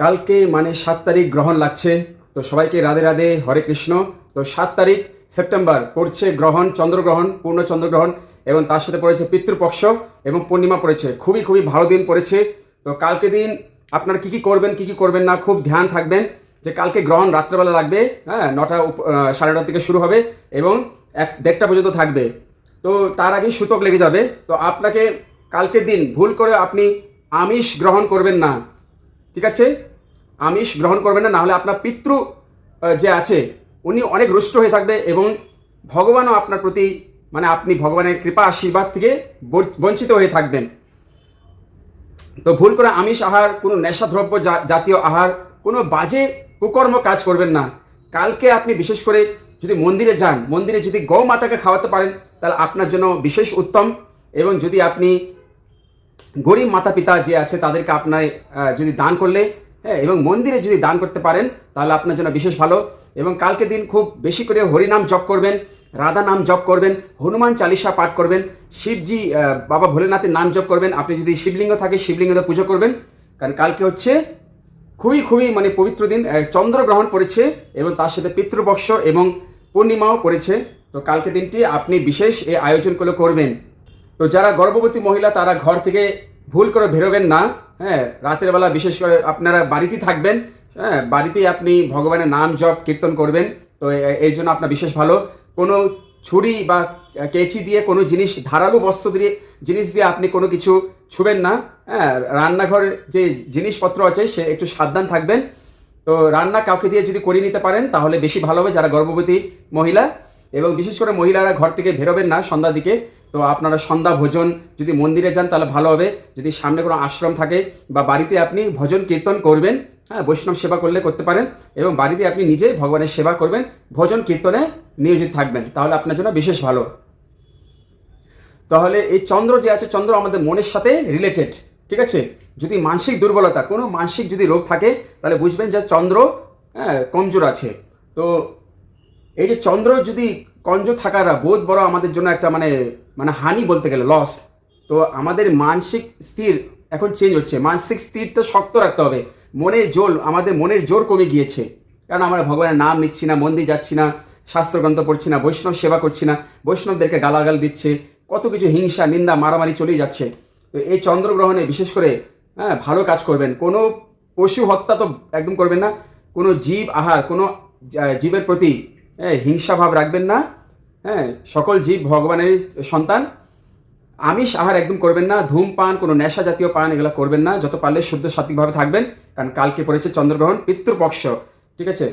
কালকে মানে সাত তারিখ গ্রহণ লাগছে। তো সবাইকে রাধে রাধে, হরে কৃষ্ণ। তো সাত তারিখ সেপ্টেম্বর পড়ছে গ্রহণ, চন্দ্রগ্রহণ, পূর্ণ চন্দ্রগ্রহণ এবং তার সাথে পড়েছে পিতৃপক্ষ এবং পূর্ণিমা পড়েছে। খুবই খুবই ভালো দিন পড়েছে। তো কালকে দিন আপনারা কী কী করবেন, কী কী করবেন না, খুব ধ্যান থাকবেন যে কালকে গ্রহণ রাত্রেবেলা লাগবে হ্যাঁ নটা সাড়ে নটা থেকে শুরু হবে এবং এক দেড়টা পর্যন্ত থাকবে। তো তার আগেই সূতক লেগে যাবে। তো আপনাকে কালকের দিন ভুল করে আপনি আমিষ গ্রহণ করবেন না। ঠিক আছে? আমিষ গ্রহণ করবেন না, নাহলে আপনার পিতৃ যে আছে, উনি অনেক রুষ্ট হয়ে থাকবে এবং ভগবানও আপনার প্রতি মানে আপনি ভগবানের কৃপা, আশীর্বাদ থেকে বঞ্চিত হয়ে থাকবেন। তো ভুল করে আমিষ আহার, কোনো নেশাদ্রব্য জাতীয় আহার, কোনো বাজে কুকর্ম কাজ করবেন না। কালকে আপনি বিশেষ করে যদি মন্দিরে যান, মন্দিরে যদি গৌ মাতাকে খাওয়াতে পারেন, তাহলে আপনার জন্য বিশেষ উত্তম। এবং যদি আপনি গরিব মাতা পিতা যে আছে, তাদেরকে আপনার যদি দান করলে হ্যাঁ এবং মন্দিরে যদি দান করতে পারেন, তাহলে আপনার জন্য বিশেষ ভালো। এবং কালকে দিন খুব বেশি করে হরিনাম জপ করবেন রাধা নাম জপ করবেন, হনুমান চালিসা পাঠ করবেন, শিবজি বাবা ভোলেনাথের নাম জপ করবেন। আপনি যদি শিবলিঙ্গ থাকে, শিবলিঙ্গতে পুজো করবেন। কারণ কালকে হচ্ছে খুবই খুবই মানে পবিত্র দিন চন্দ্রগ্রহণ পড়েছে এবং তার সাথে পিতৃপক্ষ এবং পূর্ণিমাও পড়েছে। তো কালকে দিনটি আপনি বিশেষ এই আয়োজনগুলো করবেন। তো যারা গর্ভবতী মহিলা, তারা ঘর থেকে ভুল করে বেরোবেন না। হ্যাঁ রাতের বেলা বিশেষ করে আপনারা বাড়িতেই থাকবেন। হ্যাঁ বাড়িতেই আপনি ভগবানের নাম জপ, কীর্তন করবেন। তো এই জন্য আপনার বিশেষ ভালো। কোনো ছুরি বা কেচি দিয়ে কোনো জিনিস, ধারালো বস্ত্র দিয়ে, জিনিস দিয়ে আপনি কোনো কিছু ছুবেন না। হ্যাঁ রান্নাঘরের যে জিনিসপত্র আছে, সে একটু সাবধান থাকবেন। তো রান্না কাউকে দিয়ে যদি করিয়ে নিতে পারেন, তাহলে বেশি ভালো হবে যারা গর্ভবতী মহিলা। এবং বিশেষ করে মহিলারা ঘর থেকে বেরোবেন না সন্ধ্যার দিকে। তো আপনারা সন্ধ্যা ভোজন যদি মন্দিরে যান তাহলে ভালো হবে। যদি সামনে কোনো আশ্রম থাকে বা বাড়িতে আপনি ভজন কীর্তন করবেন হ্যাঁ বৈষ্ণব সেবা করলে করতে পারেন এবং বাড়িতে আপনি নিজে ভগবানের সেবা করবেন, ভজন কীর্তনে নিয়োজিত থাকবেন, তাহলে আপনার জন্য বিশেষ ভালো। তাহলে এই চন্দ্র যে আছে, চন্দ্র আমাদের মনের সাথে রিলেটেড ঠিক আছে? যদি মানসিক দুর্বলতা, কোনো মানসিক যদি রোগ থাকে, তাহলে বুঝবেন যে চন্দ্র হ্যাঁ কমজোর আছে। তো এই যে চন্দ্র যদি কঞ্জ থাকাটা বোধ, বড় আমাদের জন্য একটা মানে মানে হানি বলতে গেলে লস তো আমাদের মানসিক স্থির এখন চেঞ্জ হচ্ছে। মানসিক স্থির তো শক্ত রাখতে হবে। মনের জোর, আমাদের মনের জোর কমে গিয়েছে। কারণ আমরা ভগবানের নাম নিচ্ছি না, মন্দির যাচ্ছি না, শাস্ত্রগ্রন্থ পড়ছি না, বৈষ্ণব সেবা করছি না, বৈষ্ণবদেরকে গালাগাল দিচ্ছে, কত কিছু হিংসা, নিন্দা, মারামারি চলেই যাচ্ছে। তো এই চন্দ্রগ্রহণে বিশেষ করে হ্যাঁ ভালো কাজ করবেন। কোনো পশু হত্যা তো একদম করবেন না। কোনো জীব আহার, কোনো জীবের প্রতি হ্যাঁ হিংসা ভাব রাখবেন না। হ্যাঁ সকল জীব ভগবানের সন্তান। আমিষ আহার একদম করবেন না ধূমপান কোনো নেশা জাতীয় পান এগুলো করবেন না যত পারলে শুদ্ধ সাত্বিকভাবে থাকবেন কারণ কালকে পড়েছে চন্দ্রগ্রহণ পিতৃপক্ষ ঠিক আছে?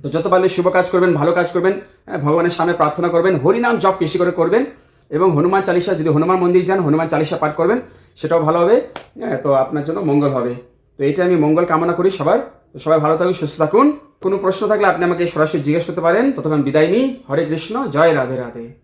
তো যত পারলে শুভ কাজ করবেন ভালো কাজ করবেন হ্যাঁ, ভগবানের সামনে প্রার্থনা করবেন হরিনাম জপ বেশি করে করবেন এবং হনুমান চালিসা যদি হনুমান মন্দির যান হনুমান চালিসা পাঠ করবেন সেটাও ভালো হবে হ্যাঁ তো আপনার জন্য মঙ্গল হবে। তো এটা আমি মঙ্গল কামনা করি সবার। তো সবাই ভালো থাকুন সুস্থ থাকুন। কোনো প্রশ্ন থাকলে আপনি আমাকে সরাসরি জিজ্ঞেস করতে পারেন। ততক্ষণ বিদায় নিই। হরে কৃষ্ণ, জয় রাধে রাধে।